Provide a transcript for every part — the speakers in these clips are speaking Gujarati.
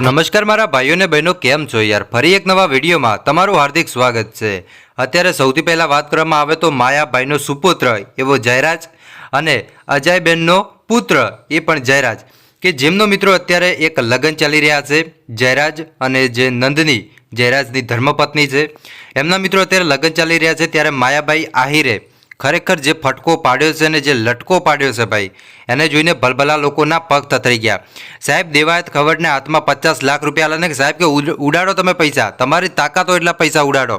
નમસ્કાર મારા ભાઈઓ અને બહેનો, કેમ છો યાર? ફરી એક નવા વિડીયોમાં તમારું હાર્દિક સ્વાગત છે. અત્યારે સૌથી પહેલાં વાત કરવામાં આવે તો માયાભાઈનો સુપુત્ર એવો જયરાજ અને અજયબેનનો પુત્ર એ પણ જયરાજ. કે જેમનો મિત્રો અત્યારે એક લગ્ન ચાલી રહ્યા છે, જયરાજ અને જે નંદની, જયરાજની ધર્મપત્ની છે. એમના મિત્રો અત્યારે લગ્ન ચાલી રહ્યા છે, ત્યારે માયાભાઈ આહિરે ખરેખર જે ફટકો પાડ્યો છે અને જે લટકો પાડ્યો છે ભાઈ, એને જોઈને ભલભલા લોકોના પગ થથરી ગયા. સાહેબ, દેવાયત ખવડને હાથમાં પચાસ લાખ રૂપિયા આલે ને સાહેબ કે ઉડાડો તમે પૈસા. તમારી તાકાતો એટલા પૈસા ઉડાડો.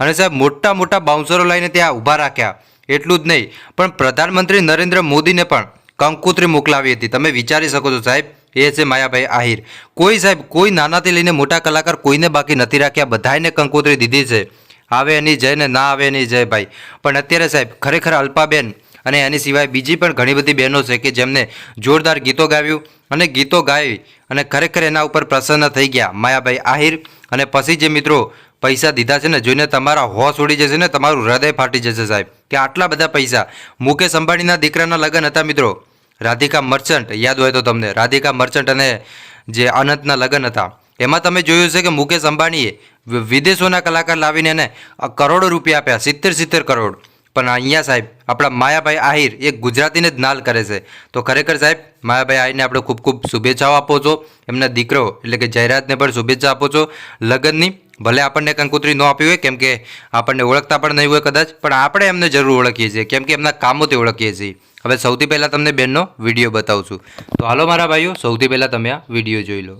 અને સાહેબ, મોટા મોટા બાઉન્સરો લઈને ત્યાં ઊભા રાખ્યા. એટલું જ નહીં, પણ પ્રધાનમંત્રી નરેન્દ્ર મોદીને પણ કંકોત્રી મોકલાવી હતી. તમે વિચારી શકો છો સાહેબ, એ છે માયાભાઈ આહિર. કોઈ સાહેબ, કોઈ નાનાથી લઈને મોટા કલાકાર કોઈને બાકી નથી રાખ્યા. બધાને કંકોત્રી દીધી છે. આવે નહીં જય ને ના આવે નહીં જય ભાઈ. પણ અત્યારે સાહેબ, ખરેખર અલ્પાબેન અને એની સિવાય બીજી પણ ઘણી બધી બહેનો છે કે જેમને જોરદાર ગીતો ગાવ્યું અને ગીતો ગાઈ અને ખરેખર એના ઉપર પ્રસન્ન થઈ ગયા. માયાભાઈ આહિર અને પછી જે મિત્રો પૈસા દીધા છે ને, જોઈને તમારા હોશ ઉડી જશે ને, તમારું હૃદય ફાટી જશે સાહેબ. કે આટલા બધા પૈસા. મુકેશ અંબાણીના દીકરાના લગ્ન હતા મિત્રો. રાધિકા મર્ચન્ટ, યાદ હોય તો તમને. રાધિકા મર્ચન્ટ અને જે અનંતના લગ્ન હતા. એમાં તમે જોયું છે કે મુકેશ અંબાણીએ વિદેશોના કલાકાર લાવીને એને કરોડો રૂપિયા આપ્યા, સિત્તેર સિત્તેર કરોડ. પણ અહીંયા સાહેબ, આપણા માયાભાઈ આહિર એ ગુજરાતીને જ નાલ કરે છે. તો ખરેખર સાહેબ, માયાભાઈ આહિરને આપણે ખૂબ ખૂબ શુભેચ્છાઓ આપો છો. એમના દીકરો એટલે કે જયરાજને પણ શુભેચ્છા આપો છો. લગ્નની, ભલે આપણને કંકોત્રી ન આપી હોય, કેમ કે આપણને ઓળખતા પણ નહીં હોય કદાચ, પણ આપણે એમને જરૂર ઓળખીએ છીએ, કેમ કે એમના કામોથી ઓળખીએ છીએ. હવે સૌથી પહેલાં તમને બેનનો વીડિયો બતાવું છું. તો હાલો મારા ભાઈઓ, સૌથી પહેલાં તમે આ વીડિયો જોઈ લો.